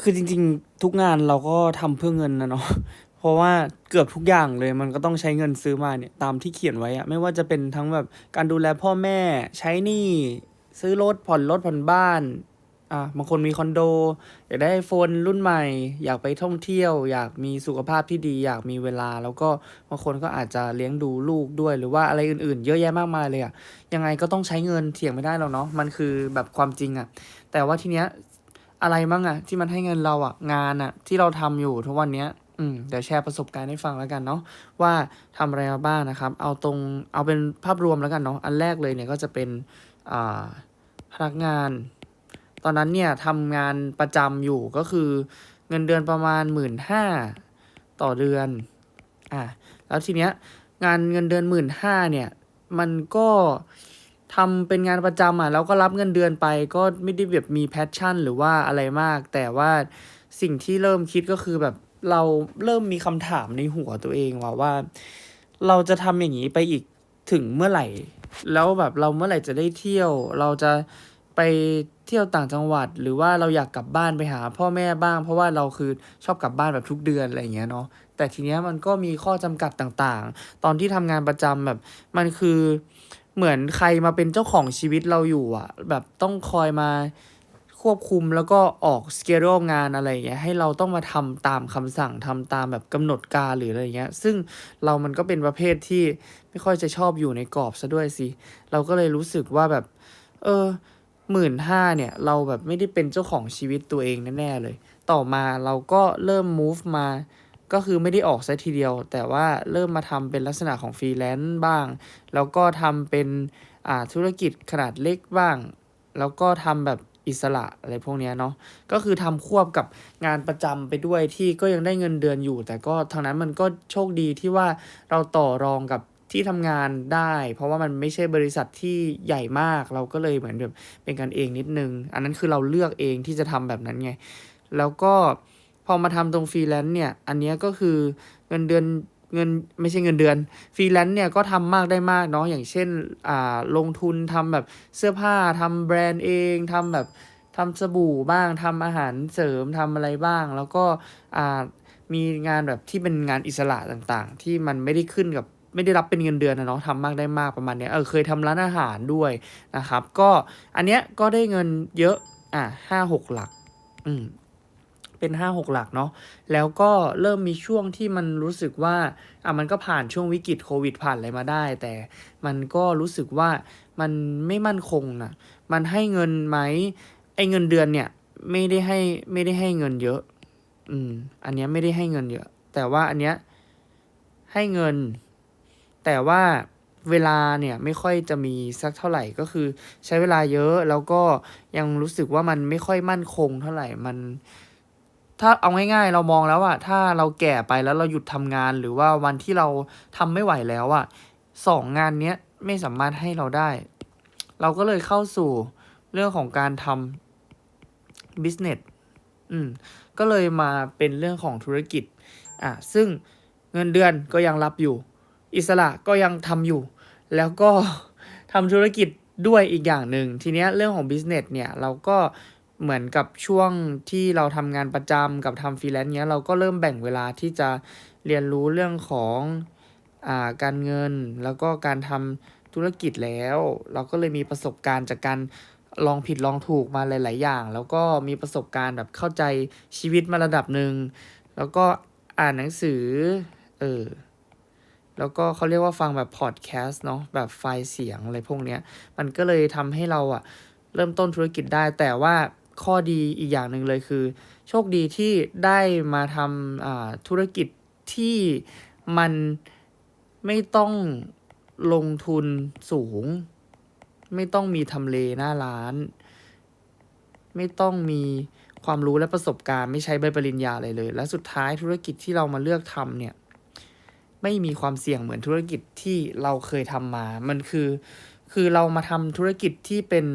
คือจริง ๆ ทุกงานเราก็ทำเพื่อเงินนะเนาะเพราะว่าเกือบทุกอย่างเลยมันก็ต้องใช้เงินซื้อมาเนี่ยตามที่เขียนไว้อะไม่ว่าจะเป็นทั้งแบบการดูแลพ่อแม่ใช้หนี้ซื้อรถผ่อนรถผ่อนบ้านอะบางคนมีคอนโด อยากได้ไอโฟนรุ่นใหม่ อยากไปท่องเที่ยว อยากมีสุขภาพที่ดี อยากมีเวลา แล้วก็บางคนก็อาจจะเลี้ยงดูลูกด้วย หรือว่าอะไรอื่นๆ เยอะแยะมากมายเลยอะยังไงก็ต้องใช้เงินเถียงไม่ได้หรอกเนาะมันคือแบบความจริงอะแต่ว่าทีเนี้ย อะไรมั่งอะที่มันให้เงินเราอะงานอะที่เราทำอยู่ทุกวันเนี้ยอืมเดี๋ยวแชร์ประสบการณ์ให้ฟังแล้วกันเนาะว่าทำอะไรมาบ้างนะครับ เอาตรงเอาเป็นภาพรวมแล้วกันเนาะอันแรกเลยเนี่ยก็จะเป็นอ่าพนักงาน ตอนนั้นเนี่ยทำงานประจำอยู่ก็คือเงินเดือนประมาณหมื่นห้าต่อเดือนอะแล้วทีเนี้ยงานเงินเดือนหมื่นห้าเนี่ย มันก็ ทำเป็นงานประจำอะแล้วก็รับเงินเดือนไป ก็ไม่ได้แบบมีแพชชั่น หรือว่าอะไรมาก แต่ว่าสิ่งที่เริ่มคิดก็คือแบบเราเริ่มมีคำถามในหัวตัวเองว่าว่า เราจะทำอย่างนี้ไปอีกถึงเมื่อไหร่ แล้วแบบเราเมื่อไหร่จะได้เที่ยว เราจะไปเที่ยวต่างจังหวัด หรือว่าเราอยากกลับบ้านไปหา พ่อแม่บ้าง เพราะว่าเราคือชอบกลับบ้านแบบทุกเดือนอะไรอย่างเงี้ยเนาะแต่ทีเนี้ยมันก็มีข้อจำกัดต่างๆ ตอนที่ทำงานประจำแบบมันคือ เหมือนใครมาเป็นเจ้าของชีวิตเราอยู่อะแบบต้องคอยมาควบคุมแล้วก็ออกสเกจ e งานอะไรอย่างเงี้ยให้เราต้องมาทำตามคำสั่งทำตามแบบกำหนดการหรืออะไรเงี้ย ซึ่งเรามันก็เป็นประเภทที่ไม่ค่อยจะชอบอยู่ในกรอบซะด้วยสิ เราก็เลยรู้สึกว่าแบบ เออหมื่นห้าเนี่ย เราแบบไม่ได้เป็นเจ้าของชีวิตตัวเองแน่ๆเลย ต่อมาเราก็เริ่ม move มา ก็คือไม่ได้ออกซะทีเดียว แต่ว่าเริ่มมาทำเป็นลักษณะของฟรีแลนซ์บ้าง แล้วก็ทำเป็นอ่าธุรกิจขนาดเล็กบ้าง แล้วก็ทำแบบอิสระอะไรพวกเนี้ยเนาะ ก็คือทำควบกับงานประจำไปด้วยที่ก็ยังได้เงินเดือนอยู่ แต่ก็ทางนั้นมันก็โชคดีที่ว่าเราต่อรองกับที่ทำงานได้ เพราะว่ามันไม่ใช่บริษัทที่ใหญ่มาก เราก็เลยเหมือนแบบเป็นกันเองนิดนึง อันนั้นคือเราเลือกเองที่จะทำแบบนั้นไง แล้วก็ พอมาทำตรงฟรีแลนซ์เนี่ย อันนี้ก็คือเงินเดือนเงินไม่ใช่เงินเดือนฟรีแลนซ์เนี่ยก็ทำมากได้มากเนาะอย่างเช่นอ่าลงทุนทำแบบเสื้อผ้าทำแบรนด์เองทำแบบทำสบู่บ้างทำอาหารเสริมทำอะไรบ้าง แล้วก็อ่ามีงานแบบที่เป็นงานอิสระต่างๆ ที่มันไม่ได้ขึ้นกับไม่ได้รับเป็นเงินเดือนนะเนาะทำมากได้มากประมาณเนี้ยเออเคยทำร้านอาหารด้วยนะครับ ก็อันเนี้ยก็ได้เงินเยอะอะห้าหกหลัก อืม เป็นห้าหกหลักเนาะแล้วก็เริ่มมีช่วงที่มันรู้สึกว่าอะมันก็ผ่านช่วงวิกฤตโควิดผ่านอะไรมาได้ แต่มันก็รู้สึกว่ามันไม่มั่นคงนะมันให้เงินไหมไอ้เงินเดือนเนี่ยไม่ได้ให้ไม่ได้ให้เงินเยอะ อืม อันเนี้ยไม่ได้ให้เงินเยอะ แต่ว่าอันเนี้ยให้เงิน แต่ว่าเวลาเนี่ยไม่ค่อยจะมีสักเท่าไหร่ก็คือ ใช้เวลาเยอะแล้วก็ยังรู้สึกว่ามันไม่ค่อยมั่นคงเท่าไหร่มัน ถ้าเอาง่ายๆ เรามองแล้วอะถ้าเราแก่ไปแล้วเราหยุดทำงานหรือว่าวันที่เราทำไม่ไหวแล้วอะสองงานเนี้ยไม่สามารถให้เราได้ เราก็เลยเข้าสู่เรื่องของการทำ business อืมก็เลยมาเป็นเรื่องของธุรกิจอะซึ่งเงินเดือนก็ยังรับอยู่ อิสระก็ยังทำอยู่ แล้วก็ทำธุรกิจด้วยอีกอย่างหนึ่งทีเนี้ยเรื่องของ business เนี่ยเราก็ เหมือนกับช่วงที่เราทำงานประจำกับทำฟรีแลนซ์เนี้ยเราก็เริ่มแบ่งเวลาที่จะเรียนรู้เรื่องของอ่าการเงิน แล้วก็การทำธุรกิจแล้ว เราก็เลยมีประสบการณ์จากการลองผิดลองถูกมาหลาย ๆ อย่าง แล้วก็มีประสบการณ์แบบเข้าใจชีวิตมาระดับหนึ่งแล้วก็อ่านหนังสือเออแล้วก็เขาเรียกว่าฟังแบบพอดแคสต์เนาะแบบไฟล์เสียงอะไรพวกเนี้ย มันก็เลยทำให้เราอะเริ่มต้นธุรกิจได้แต่ว่า ข้อดีอีกอย่างหนึ่งเลยคือ โชคดีที่ได้มาทำธุรกิจที่มันไม่ต้องลงทุนสูง ไม่ต้องมีทำเลหน้าร้าน ไม่ต้องมีความรู้และประสบการณ์ไม่ใช้ใบปริญญาอะไรเลย และสุดท้ายธุรกิจที่เรามาเลือกทำเนี่ย ไม่มีความเสี่ยงเหมือนธุรกิจที่เราเคยทำมา มันคือ คือเรามาทำธุรกิจที่เป็น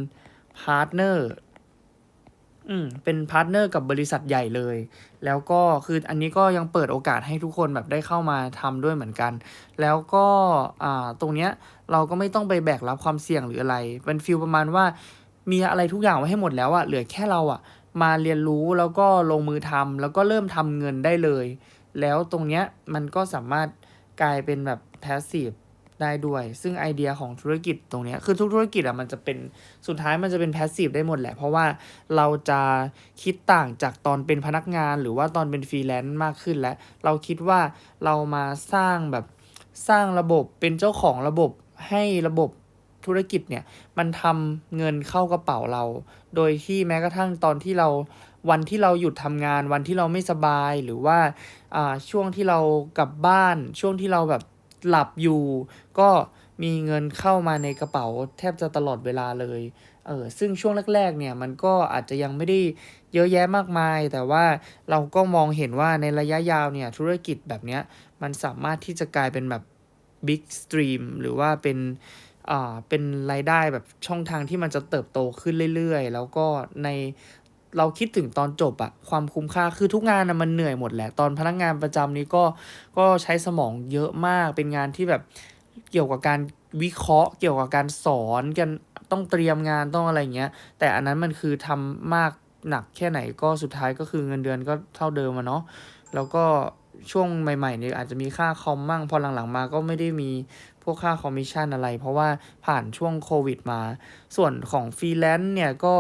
พาร์ทเนอร์ อืมเป็นพาร์ทเนอร์กับบริษัทใหญ่เลย แล้วก็คืออันนี้ก็ยังเปิดโอกาสให้ทุกคนแบบได้เข้ามาทำด้วยเหมือนกัน แล้วก็อ่าตรงเนี้ยเราก็ไม่ต้องไปแบกรับความเสี่ยงหรืออะไร เป็นฟิลประมาณว่ามีอะไรทุกอย่างไว้ให้หมดแล้วอะเหลือแค่เราอะมาเรียนรู้แล้วก็ลงมือทำแล้วก็เริ่มทำเงินได้เลย แล้วตรงเนี้ยมันก็สามารถกลายเป็นแบบ passive ได้ด้วย ซึ่งไอเดียของธุรกิจตรงนี้คือทุกธุรกิจอะมันจะเป็นสุดท้ายมันจะเป็น passive ได้หมดแหละ เพราะว่าเราจะคิดต่างจากตอนเป็นพนักงาน หรือว่าตอนเป็นฟรีแลนซ์มากขึ้นแล้วเราคิดว่าเรามาสร้างแบบสร้างระบบเป็นเจ้าของระบบให้ระบบธุรกิจเนี่ยมันทำเงินเข้ากระเป๋าเรา โดยที่แม้กระทั่งตอนที่เราวันที่เราหยุดทำงาน วันที่เราไม่สบายหรือว่าอ่าช่วงที่เรากลับบ้าน ช่วงที่เราแบบ หลับอยู่ ก็มีเงินเข้ามาในกระเป๋าแทบจะตลอดเวลาเลย เออซึ่งช่วงแรกๆเนี่ยมันก็อาจจะยังไม่ได้เยอะแยะมากมาย แต่ว่าเราก็มองเห็นว่าในระยะยาวเนี่ยธุรกิจแบบเนี้ยมันสามารถที่จะกลายเป็นแบบ big stream หรือว่าเป็นอ่าเป็นรายได้แบบช่องทางที่มันจะเติบโตขึ้นเรื่อยๆ แล้วก็ใน เราคิดถึงตอนจบอะความคุ้มค่าคือทุกงานนะมันเหนื่อยหมดแหละ ตอนพนักงานประจำนี้ก็ก็ใช้สมองเยอะมากเป็นงานที่แบบเกี่ยวกับการวิเคราะห์ เกี่ยวกับการสอนกันต้องเตรียมงานต้องอะไรเงี้ย แต่อันนั้นมันคือทำมากหนักแค่ไหนก็สุดท้ายก็คือเงินเดือนก็เท่าเดิมอะเนาะแล้วก็ช่วงใหม่ๆเนี่ยอาจจะมีค่าคอมมั่งพอหลังๆมาก็ไม่ได้มีพวกค่าคอมมิชชั่นอะไร เพราะว่าผ่านช่วงโควิดมา ส่วนของฟรีแลนซ์เนี่ยก็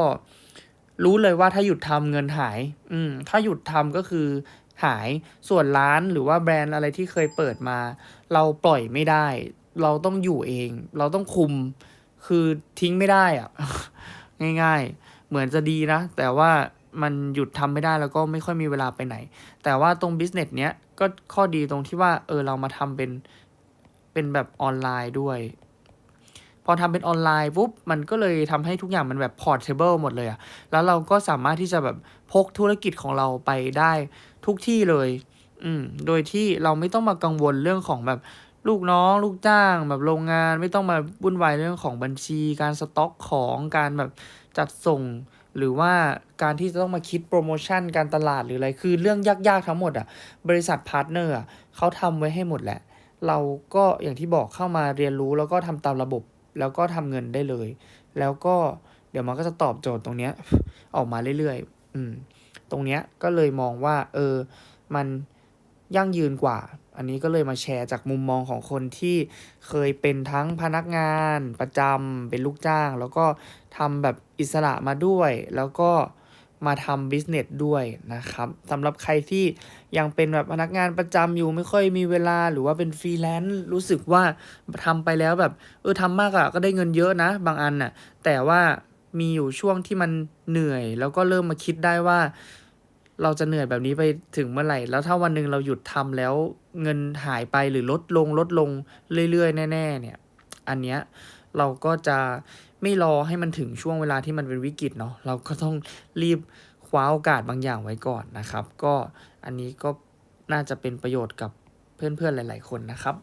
รู้เลยว่าถ้าหยุดทำเงินหาย อืม ถ้าหยุดทำก็คือหาย ส่วนร้านหรือว่าแบรนด์อะไรที่เคยเปิดมา เราปล่อยไม่ได้ เราต้องอยู่เอง เราต้องคุม คือทิ้งไม่ได้อะง่าย ๆ เหมือนจะดีนะ แต่ว่ามันหยุดทำไม่ได้แล้วก็ไม่ค่อยมีเวลาไปไหน แต่ว่าตรงบิสเนสเนี้ยก็ข้อดีตรงที่ว่า เออเรามาทำเป็นเป็นแบบออนไลน์ด้วย พอทำเป็นออนไลน์ปุ๊บมันก็เลยทำให้ทุกอย่างมันแบบพอร์ตเทเบิลหมดเลยอะแล้วเราก็สามารถที่จะแบบพกธุรกิจของเราไปได้ทุกที่เลย อืม โดยที่เราไม่ต้องมากังวลเรื่องของแบบลูกน้อง ลูกจ้าง แบบโรงงาน ไม่ต้องมาวุ่นวายเรื่องของบัญชี การสต็อกของการแบบจัดส่ง หรือว่าการที่จะต้องมาคิดโปรโมชั่นการตลาดหรืออะไรคือเรื่องยากๆทั้งหมดอะ บริษัทพาร์ทเนอร์เขาทำไว้ให้หมดแหละ เราก็อย่างที่บอกเข้ามาเรียนรู้แล้วก็ทำตามระบบ แล้วก็ทำเงินได้เลย แล้วก็เดี๋ยวมันก็จะตอบโจทย์ตรงเนี้ยออกมาเรื่อยๆ อืม ตรงเนี้ยก็เลยมองว่า เออ มันยั่งยืนกว่า อันนี้ก็เลยมาแชร์จากมุมมองของคนที่เคยเป็นทั้งพนักงานประจำเป็นลูกจ้าง แล้วก็ทำแบบอิสระมาด้วย แล้วก็ มาทำบิสเนสด้วยนะครับสำหรับใครที่ยังเป็นแบบพนักงานประจำอยู่ไม่ค่อยมีเวลาหรือว่าเป็นฟรีแลนซ์รู้สึกว่าทำไปแล้วแบบเออทำมากอะก็ได้เงินเยอะนะ บางอันน่ะแต่ว่ามีอยู่ช่วงที่มันเหนื่อย แล้วก็เริ่มมาคิดได้ว่า เราจะเหนื่อยแบบนี้ไปถึงเมื่อไหร่ แล้วถ้าวันหนึ่งเราหยุดทำแล้วเงินหายไปหรือลดลงลดลงเรื่อยๆ แน่ ๆ เนี่ย อันเนี้ย เราก็จะไม่รอให้มันถึงช่วงเวลาที่มันเป็นวิกฤตเนาะเราก็ต้องรีบคว้าโอกาสบางอย่างไว้ก่อนนะครับ ก็อันนี้ก็น่าจะเป็นประโยชน์กับเพื่อนๆหลาย ๆ คนนะครับ